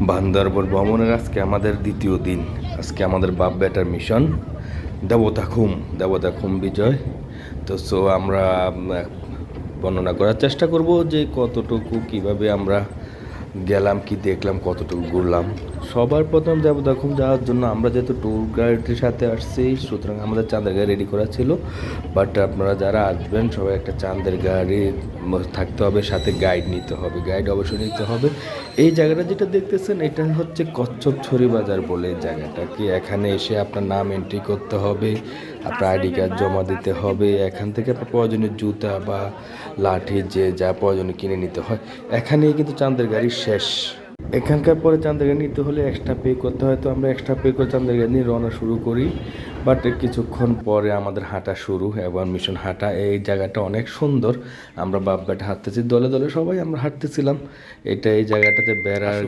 বান্দরবন ভ্রমণের আজকে আমাদের দ্বিতীয় দিন। আজকে আমাদের বাপ বেটার মিশন। দেবতা খুম দেবতা খুম বিজয়। তো সো আমরা বর্ণনা করার চেষ্টা করব যে কতটুকু, কীভাবে আমরা গেলাম, কি দেখলাম, কতটুকু ঘুরলাম। সবার প্রথম দেবতাখুম যাওয়ার জন্য আমরা যেহেতু ট্যুর গাইডের সাথে আসছি, সুতরাং আমাদের চাঁদের গাড়ি রেডি করা ছিল। বাট আপনারা যারা আসবেন, সবাই একটা চাঁদের গাড়ি থাকতে হবে, সাথে গাইড নিতে হবে গাইড অবশ্যই নিতে হবে। এই জায়গাটা যেটা দেখতেছেন, এটা হচ্ছে কচ্ছপ ছড়ি বাজার বলে জায়গাটা কি এখানে এসে আপনার নাম এন্ট্রি করতে হবে, আপনার আইডি কার্ড জমা দিতে হবে। এখান থেকে আপনার প্রয়োজনীয় জুতা বা লাঠি যে যা প্রয়োজনীয় কিনে নিতে হয়। এখানেই কিন্তু চাঁদের গাড়ি শেষ। এখানকার পরে চাঁদের গাড়ি নিতে হলে এক্সট্রা পে করতে হয়। তো আমরা এক্সট্রা পে করে চাঁদের গাড়ি নিয়ে রওনা শুরু করি। বাট কিছুক্ষণ পরে আমাদের হাঁটা শুরু এবং মিশন হাঁটা এই জায়গাটা অনেক সুন্দর। আমরা বাপঘাটে হাঁটতেছি দলে দলে সবাই আমরা হাঁটতেছিলাম। এটা এই জায়গাটাতে বেড়ার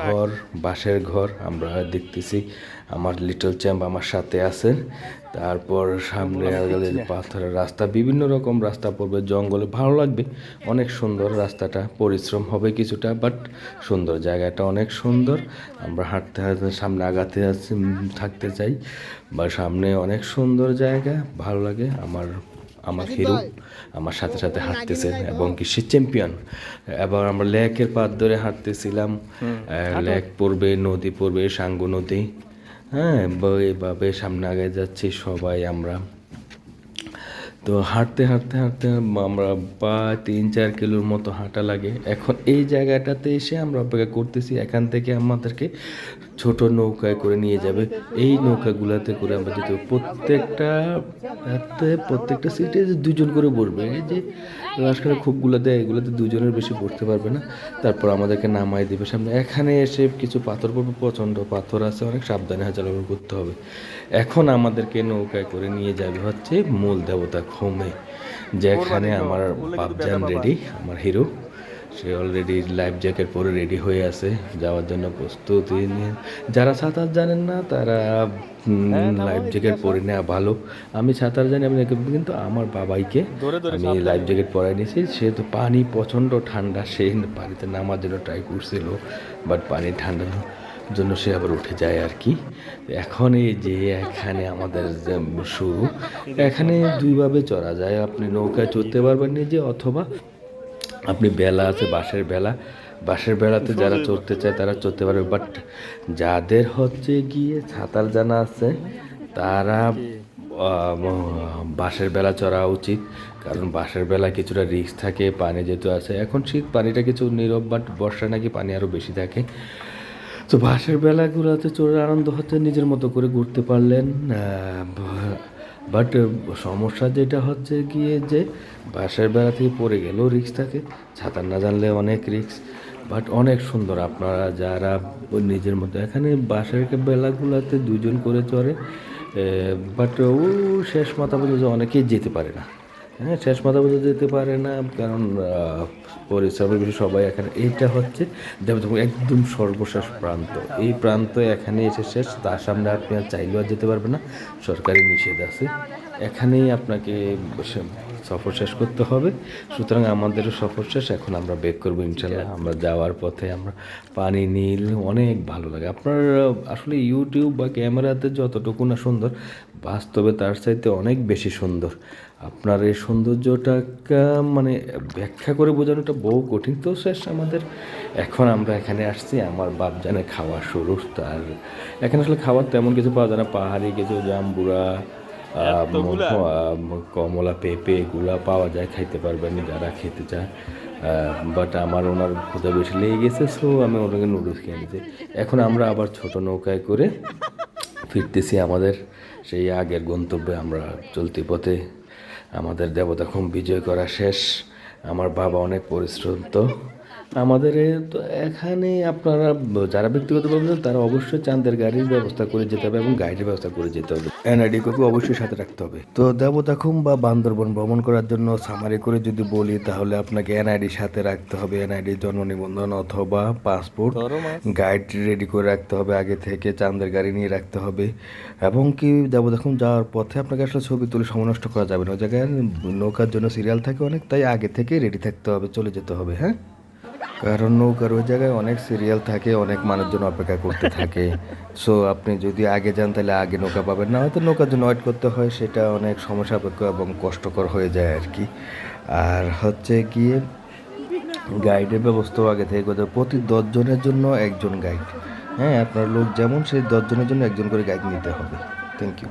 ঘর বাঁশের ঘর আমরা দেখতেছি। আমার লিটল চ্যাম্প আমার সাথে আছে তারপর সামনে পাথরের রাস্তা বিভিন্ন রকম রাস্তা পড়বে জঙ্গলে ভালো লাগবে। অনেক সুন্দর রাস্তাটা পরিশ্রম হবে কিছুটা বাট সুন্দর জায়গাটা অনেক সুন্দর। আমরা হাঁটতে হাঁটতে সামনে আগাতে আছি, থাকতে চাই বা সামনে অনেক সুন্দর জায়গা ভালো লাগে। আমার আমার হিরো আমার সাথে সাথে হাঁটতেছে এবং কি সে চ্যাম্পিয়ন এবার আমরা লেকের পাত ধরে হাঁটতেছিলাম। লেক পড়বে নদী পড়বে সাঙ্গু নদী। হ্যাঁ বা- এভাবে সামনে আগে যাচ্ছি সবাই আমরা। তো হাঁটতে হাঁটতে হাঁটতে আমরা প্রায় তিন, চার কিলোর মতো হাঁটা লাগে। এখন এই জায়গাটাতে এসে আমরা অপেক্ষা করতেছি, এখান থেকে আমাদেরকে ছোট নৌকায় করে নিয়ে যাবে। এই নৌকাগুলোতে করে আমরা যেতে প্রত্যেকটা এতে প্রত্যেকটা সিটে যে দুজন করে বসবে, এই যে রাস্তায় খুবগুলো দেয়, এগুলোতে দুজনের বেশি বসতে পারবে না। তারপর আমাদেরকে নামাই দেবে সামনে। এখানে এসে কিছু পাথর পড়বে, প্রচণ্ড পাথর আছে, অনেক সাবধানে হাজার করতে হবে। এখন আমাদেরকে নৌকায় করে নিয়ে যাবে হচ্ছে মূল দেবতা খোমে যেখানে আমার বাপজান রেডি আমার হিরো সে অলরেডি লাইফ জ্যাকেট পরে রেডি হয়ে আছে যাওয়ার জন্য প্রস্তুতি নিয়ে। যারা সাঁতার জানেন না তারা লাইফ জ্যাকেট পরে নেওয়া ভালো। আমি সাঁতার জানি আমি কিন্তু আমার বাবাইকে আমি লাইফ জ্যাকেট পরাই নিয়েছি। সে তো পানি প্রচণ্ড ঠান্ডা সে পানিতে নামার জন্য ট্রাই করছিল বাট পানি ঠান্ডা জন্য সে আবার উঠে যায় আর কি। এখন এই যে এখানে আমাদের যে শুরু, এখানে দুইভাবে চড়া যায়। আপনি নৌকায় চড়তে পারবেন নিজে অথবা আপনি বেলা আছে, বাঁশের বেলা। বাঁশের বেলাতে যারা চড়তে চায় তারা চড়তে পারবে। বাট যাদের হচ্ছে গিয়ে সাঁতার জানা আছে, তারা বাঁশের বেলা চড়া উচিত। কারণ বাঁশের বেলা কিছুটা রিস্ক থাকে, পানি যেহেতু আছে। এখন শীত পানিটা কিছু নীরব বাট বর্ষায় নাকি পানি আরও বেশি থাকে। তো বাসের বেলাগুলোতে চড়ে আনন্দ হচ্ছে, নিজের মতো করে ঘুরতে পারলেন বাট সমস্যা যেটা হচ্ছে গিয়ে যে বাসের বেলা থেকে পড়ে গেলেও রিক্স থাকে সাঁতার না জানলে অনেক রিক্স বাট অনেক সুন্দর আপনারা যারা নিজের মতো। এখানে বাসের বেলাগুলোতে দুজন করে চড়ে বাট ও শেষ মাথা পর্যন্ত অনেকেই যেতে পারে না। হ্যাঁ শেষ মাথা পর্যন্ত যেতে পারে না, কারণ পরিশ্রমের বিষয়ে সবাই এখানে, এইটা হচ্ছে দেবতম একদম সর্বশেষ প্রান্ত। এই প্রান্ত এখানে এসে শেষ, তার সামনে আপনি আর চাইলেও যেতে পারবে না, সরকারি নিষেধ আছে। এখানেই আপনাকে সফর শেষ করতে হবে। সুতরাং আমাদেরও সফর শেষ। এখন আমরা বেক করব ইনশাল্লাহ আমরা যাওয়ার পথে আমরা পানি, নীল অনেক ভালো লাগে। আপনার, আসলে ইউটিউব বা ক্যামেরাতে যতটুকু না সুন্দর, বাস্তবে তার চাইতে অনেক বেশি সুন্দর। আপনার এই সৌন্দর্যটাকে মানে ব্যাখ্যা করে বোঝানোটা বহু কঠিন। তো শেষ আমাদের, এখন আমরা এখানে আসছি। আমার বাপ জানে খাওয়া শুরু। তার, এখানে আসলে খাবার তেমন কিছু পাওয়া যায় না। পাহাড়ি কিছু জাম্বুরা কমলা পেঁপে এগুলা পাওয়া যায় খাইতে পারবেন যারা খেতে চায়। বাট আমার ওনার ক্ষুদা বেশি লেগে গেছে সো আমি ওনাকে নুডলস খেয়ে নিতে এখন আমরা আবার ছোট নৌকায় করে ফিরতেছি আমাদের সেই আগের গন্তব্যে। আমরা চলতি পথে আমাদের দেবতা খুব বিজয় করা শেষ। আমার বাবা অনেক পরিশ্রম তো। আমাদের তো এখানে আপনারা যারা ব্যক্তিগত ভাবেন তারা অবশ্যই চাঁদের গাড়ির ব্যবস্থা করে যেতে হবে এবং গাইডের ব্যবস্থা করে যেতে হবে। এনআইডি কপি অবশ্যই সাথে রাখতে হবে। তো দেবতাখুম বা বান্দরবন ভ্রমণ করার জন্য সামারি করে যদি বলি তাহলে আপনাকে এনআইডি সাথে রাখতে হবে। এনআইডি জন্ম নিবন্ধন অথবা পাসপোর্ট গাইড রেডি করে রাখতে হবে আগে থেকে চাঁদের গাড়ি নিয়ে রাখতে হবে। এবং কি দেবতাখুম যাওয়ার পথে আপনাকে আসলে ছবি তুলে সময় নষ্ট করা যাবে না। ওই জায়গায় নৌকার জন্য সিরিয়াল থাকে অনেক তাই আগে থেকে রেডি থাকতে হবে চলে যেতে হবে হ্যাঁ? কারণ নৌকার ওই জায়গায় অনেক সিরিয়াল থাকে, অনেক মানুষজন অপেক্ষা করতে থাকে। সো আপনি যদি আগে যান, তাহলে আগে নৌকা পাবেন। না হয়তো নৌকার জন্য ওয়েট করতে হয়, সেটা অনেক সমস্যা সাপেক্ষ এবং কষ্টকর হয়ে যায় আর কি। আর হচ্ছে গিয়ে গাইডের ব্যবস্থাও আগে থেকে করতে। প্রতি দশজনের জন্য একজন গাইড হ্যাঁ আপনার লোক যেমন, সেই দশজনের জন্য একজন করে গাইড নিতে হবে। Thank you